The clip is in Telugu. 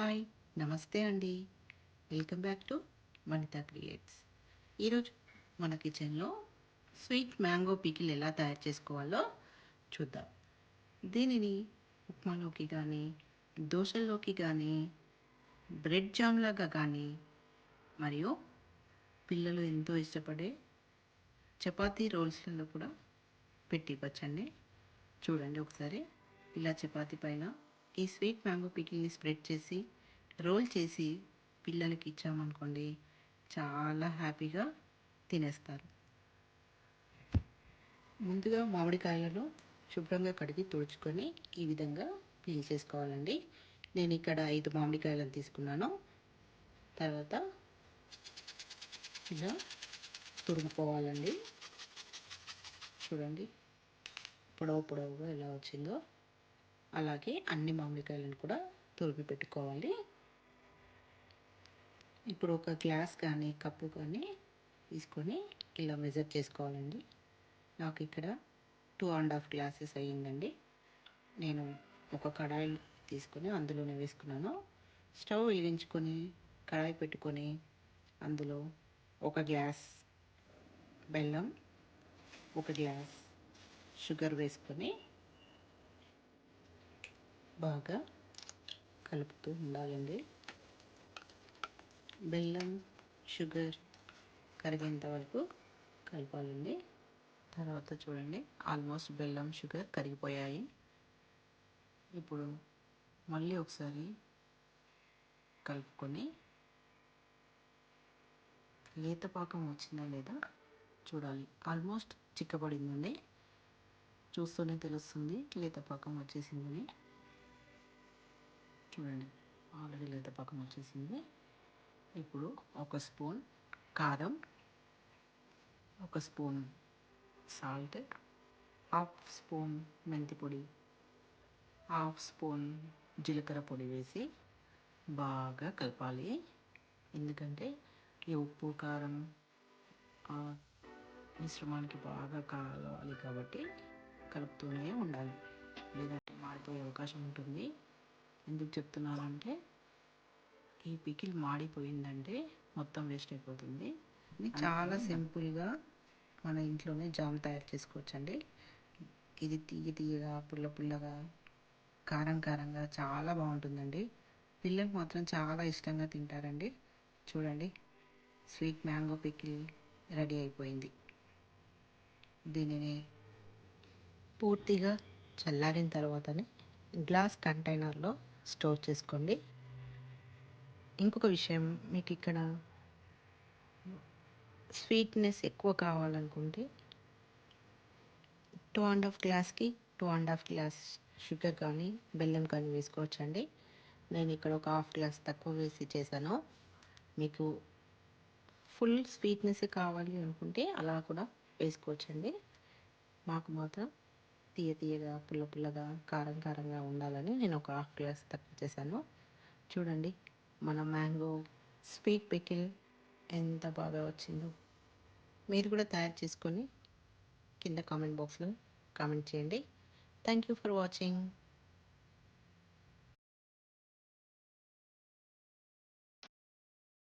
హాయ్ నమస్తే అండి. Welcome back to Vanitha creates. ఈరోజు మన కిచెన్లో స్వీట్ మ్యాంగో పికిల్ ఎలా తయారు చేసుకోవాలో చూద్దాం. దీనిని ఉప్మాలోకి కానీ దోశల్లోకి కానీ బ్రెడ్ జామ్ లాగా కానీ మరియు పిల్లలు ఎంతో ఇష్టపడే చపాతీ రోల్స్లలో కూడా పెట్టి ఇవ్వచ్చండి చూడండి ఒకసారి. ఇలా చపాతీ పైన ఈ స్వీట్ మ్యాంగో పికిల్ని స్ప్రెడ్ చేసి రోల్ చేసి పిల్లలకి ఇచ్చామనుకోండి చాలా హ్యాపీగా తినేస్తారు. ముందుగా మామిడికాయలను శుభ్రంగా కడిగి తుడుచుకొని ఈ విధంగా పీల్ చేసుకోవాలండి. నేను ఇక్కడ ఐదు మామిడికాయలను తీసుకున్నాను. తర్వాత ఇలా తురుముకోవాలండి. చూడండి పొడవు పొడవుగా ఎలా వచ్చిందో. అలాగే అన్ని మామిడికాయలను కూడా తురిమి పెట్టుకోవాలి. ఇప్పుడు ఒక గ్లాస్ కానీ కప్పు కానీ తీసుకొని ఇలా మెజర్ చేసుకోవాలండి. నాకు ఇక్కడ టూ అండ్ హాఫ్ గ్లాసెస్ అయ్యిందండి. నేను ఒక కడాయి తీసుకొని అందులోనే వేసుకున్నాను. స్టవ్ వేయించుకొని కడాయి పెట్టుకొని అందులో ఒక గ్లాస్ బెల్లం ఒక గ్లాస్ షుగర్ వేసుకొని బాగా కలుపుతూ ఉండాలండి. బెల్లం షుగర్ కరిగేంత వరకు కలపాలండి. తర్వాత చూడండి ఆల్మోస్ట్ బెల్లం షుగర్ కరిగిపోయాయి. ఇప్పుడు మళ్ళీ ఒకసారి కలుపుకొని లేత పాకం వచ్చిందా లేదా చూడాలి. ఆల్మోస్ట్ చిక్కబడిందండి. చూస్తూనే తెలుస్తుంది లేత పాకం వచ్చేసిందని. చూడండి ఆల్రెడీ లేత పాకం వచ్చేసింది. ఇప్పుడు ఒక స్పూన్ కారం ఒక స్పూన్ సాల్ట్ హాఫ్ స్పూన్ మెంతి పొడి హాఫ్ స్పూన్ జీలకర్ర పొడి వేసి బాగా కలపాలి. ఎందుకంటే ఈ ఉప్పు కారం మిశ్రమానికి బాగా కలవాలి కాబట్టి కలుపుతూనే ఉండాలి. లేదంటే మాడిపోయే అవకాశం ఉంటుంది. ఎందుకు చెప్తున్నానంటే ఈ పికిల్ మాడిపోయిందంటే మొత్తం వేస్ట్ అయిపోతుంది. చాలా సింపుల్గా మన ఇంట్లోనే జామ్ తయారు చేసుకోవచ్చండి. ఇది తీయ తీయగా పుల్ల పుల్లగా కారం కారంగా చాలా బాగుంటుందండి. పిల్లలు మాత్రం చాలా ఇష్టంగా తింటారండి. చూడండి స్వీట్ మ్యాంగో పికిల్ రెడీ అయిపోయింది. దీనిని పూర్తిగా చల్లారిన తర్వాతనే గ్లాస్ కంటైనర్లో స్టోర్ చేసుకోండి. ఇంకొక విషయం మీకు ఇక్కడ స్వీట్నెస్ ఎక్కువ కావాలనుకుంటే టూ అండ్ హాఫ్ గ్లాస్కి two and half glass sugar కానీ బెల్లం కానీ వేసుకోవచ్చండి. నేను ఇక్కడ ఒక హాఫ్ గ్లాస్ తక్కువ వేసి చేశాను. మీకు ఫుల్ స్వీట్నెస్ కావాలి అనుకుంటే అలా కూడా వేసుకోవచ్చండి. మాకు మాత్రం తీయ తీయగా పుల్ల పుల్లగా కారం కారంగా ఉండాలని నేను ఒక హాఫ్ గ్లాస్ తక్కువ చేశాను. చూడండి మన మ్యాంగో స్వీట్ పికిల్ ఎంత బాగా వచ్చిందో. మీరు కూడా తయారు చేసుకొని కింద కామెంట్ బాక్స్లో కామెంట్ చేయండి. Thank you for watching.